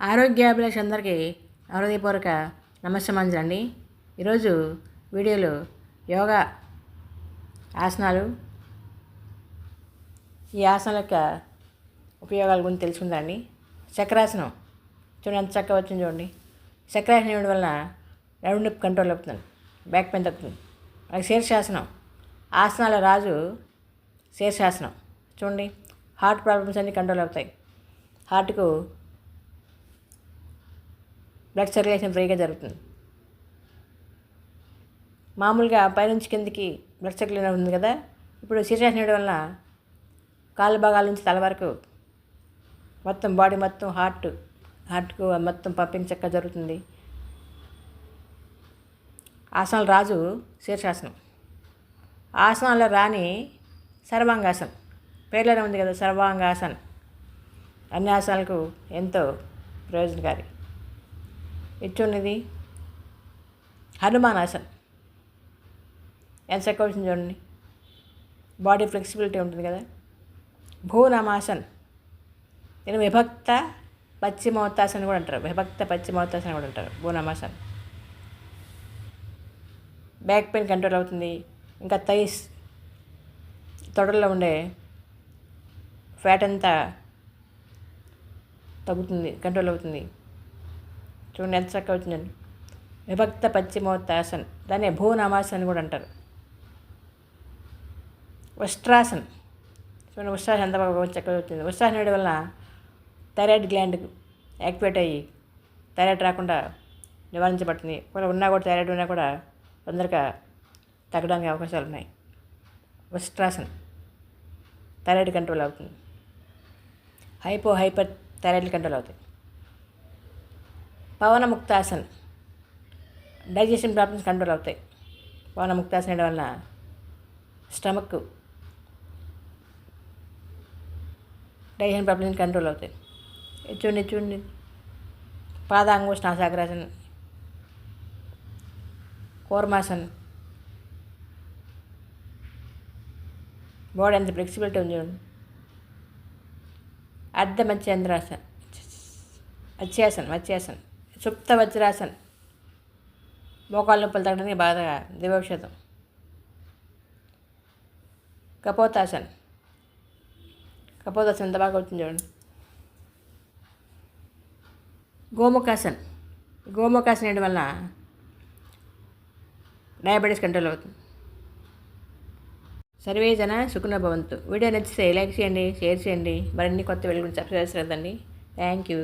ఆరోగ్యాభిలాష అందరికీ హృదయపూర్వక నమస్సమాంజలి అండి ఈరోజు వీడియోలో యోగా ఆసనాలు ఈ ఆసనాల యొక్క ఉపయోగాల గురించి తెలుసుకుందండి చక్రాసనం. చూడండి ఎంత చక్కగా వచ్చింది చూడండి. చక్రాసనం ఇవ్వడం వలన నడు నొప్పి కంట్రోల్ అవుతుంది. బ్యాక్ పెయిన్ తగ్గుతుంది. అలాగే శీర్షాసనం. ఆసనాల రాజు శీర్షాసనం. చూడండి. హార్ట్ ప్రాబ్లమ్స్ అన్నీ కంట్రోల్ అవుతాయి. హార్ట్కు బ్లడ్ సర్క్యులేషన్ ఫ్రీగా జరుగుతుంది. మామూలుగా పైనుంచి కిందికి బ్లడ్ సర్క్యులేషన్ ఉంది కదా? ఇప్పుడు శీర్షాసనం వేయడం వల్ల కాళ్ళ భాగాల నుంచి తల వరకు మొత్తం బాడీ మొత్తం హార్ట్ హార్ట్కు మొత్తం పంపింగ్ జరుగుతుంది. ఆసనాలు రాజు శీర్షాసనం. ఆసనాల్లో రాని సర్వాంగాసనం. పేర్లోనే ఉంది కదా సర్వాంగాసనం. అన్ని ఆసనాలకు ఎంతో ప్రయోజనకారి. ఇచ్చున్నది హనుమానాసన్ ఎంత చక్కగా వచ్చింది చూడండి. బాడీ ఫ్లెక్సిబిలిటీ ఉంటుంది కదా. భూనమాసన్ నేను విభక్త పశ్చిమోత్తాసన్ కూడా అంటారు. విభక్త పశ్చిమోత్తాసన్ కూడా అంటారు. భూనమాసన్ బ్యాక్ పెయిన్ కంట్రోల్ అవుతుంది. ఇంకా థైస్ తొడల్లో ఉండే ఫ్యాట్ అంతా తగ్గుతుంది కంట్రోల్ అవుతుంది. చూడండి ఎంత చక్కగా వచ్చిందండి విభక్త పశ్చిమోత్తాసన్. దాన్ని భూనామాసన్ కూడా అంటారు. ఉష్ట్రాసన్. చూడండి ఉష్ట్రాసన్ ఎంత బాగా చక్కగా వచ్చింది ఉత్సాహం వేయడం వల్ల థైరాయిడ్ గ్లాండ్ యాక్టివేట్ అయ్యి థైరాయిడ్ రాకుండా నివారించబడుతుంది. ఒకవేళ ఉన్నా కూడా థైరాయిడ్ ఉన్నా కూడా తొందరగా తగ్గడానికి అవకాశాలు ఉన్నాయి వస్ట్రాసన్ థైరాయిడ్ కంట్రోల్ అవుతుంది. హైపో హైపర్ థైరాయిడ్ కంట్రోల్ అవుతాయి. పవనముక్తాసన్. డైజెషన్ ప్రాబ్లమ్స్ కంట్రోల్ అవుతాయి. పవనముక్తాసన్ వేయడం వలన స్టమక్ డైజెషన్ ప్రాబ్లమ్స్ కంట్రోల్ అవుతాయి. ఇది చూడండి ఇది చూడండి. కోర్మాసన్ బాడీ ఎంత ఫ్లెక్సిబిలిటీ ఉంది చూడండి. అర్ధ మత్స్యంద్రాసన్ మత్స్యాసన్ మత్స్యాసన్. సుప్త వజ్రాసన్. మోకాళ్ళ నొప్పులు తగ్గడానికి బాగా దివౌషధం కపోతాసన్. కపోతాసన్ ఎంత బాగా వచ్చింది చూడండి. గోముఖాసన్. గోముఖాసన్ వేయడం వల్ల డయాబెటీస్ కంట్రోల్ అవుతుంది. సర్వే జన సుఖన భవంతు. వీడియో నచ్చితే లైక్ చేయండి షేర్ చేయండి. మరిన్ని కొత్త వెలుగుని సబ్స్క్రైబ్ చేద్దండి థ్యాంక్ యూ.